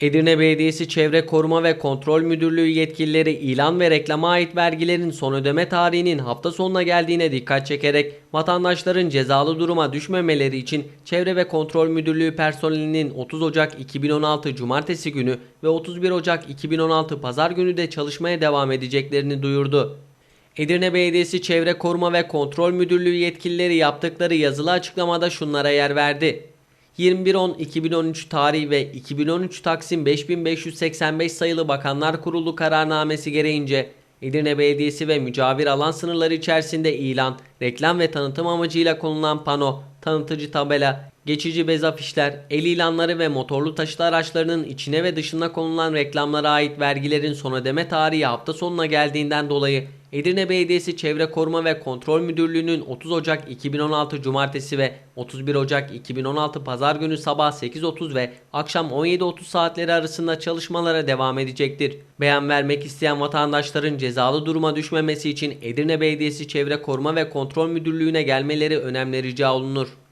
Edirne Belediyesi Çevre Koruma ve Kontrol Müdürlüğü yetkilileri ilan ve reklama ait vergilerin son ödeme tarihinin hafta sonuna geldiğine dikkat çekerek vatandaşların cezalı duruma düşmemeleri için Çevre ve Kontrol Müdürlüğü personelinin 30 Ocak 2016 Cumartesi günü ve 31 Ocak 2016 Pazar günü de çalışmaya devam edeceklerini duyurdu. Edirne Belediyesi Çevre Koruma ve Kontrol Müdürlüğü yetkilileri yaptıkları yazılı açıklamada şunlara yer verdi. 21.10.2013 tarihi ve 2013 Taksim 5585 sayılı Bakanlar Kurulu kararnamesi gereğince Edirne Belediyesi ve mücavir alan sınırları içerisinde ilan, reklam ve tanıtım amacıyla konulan pano, tanıtıcı tabela, geçici bez afişler, el ilanları ve motorlu taşıt araçlarının içine ve dışına konulan reklamlara ait vergilerin son ödeme tarihi hafta sonuna geldiğinden dolayı Edirne Belediyesi Çevre Koruma ve Kontrol Müdürlüğü'nün 30 Ocak 2016 Cumartesi ve 31 Ocak 2016 Pazar günü sabah 8.30 ve akşam 17.30 saatleri arasında çalışmalara devam edecektir. Beyan vermek isteyen vatandaşların cezalı duruma düşmemesi için Edirne Belediyesi Çevre Koruma ve Kontrol Müdürlüğü'ne gelmeleri önemli rica olunur.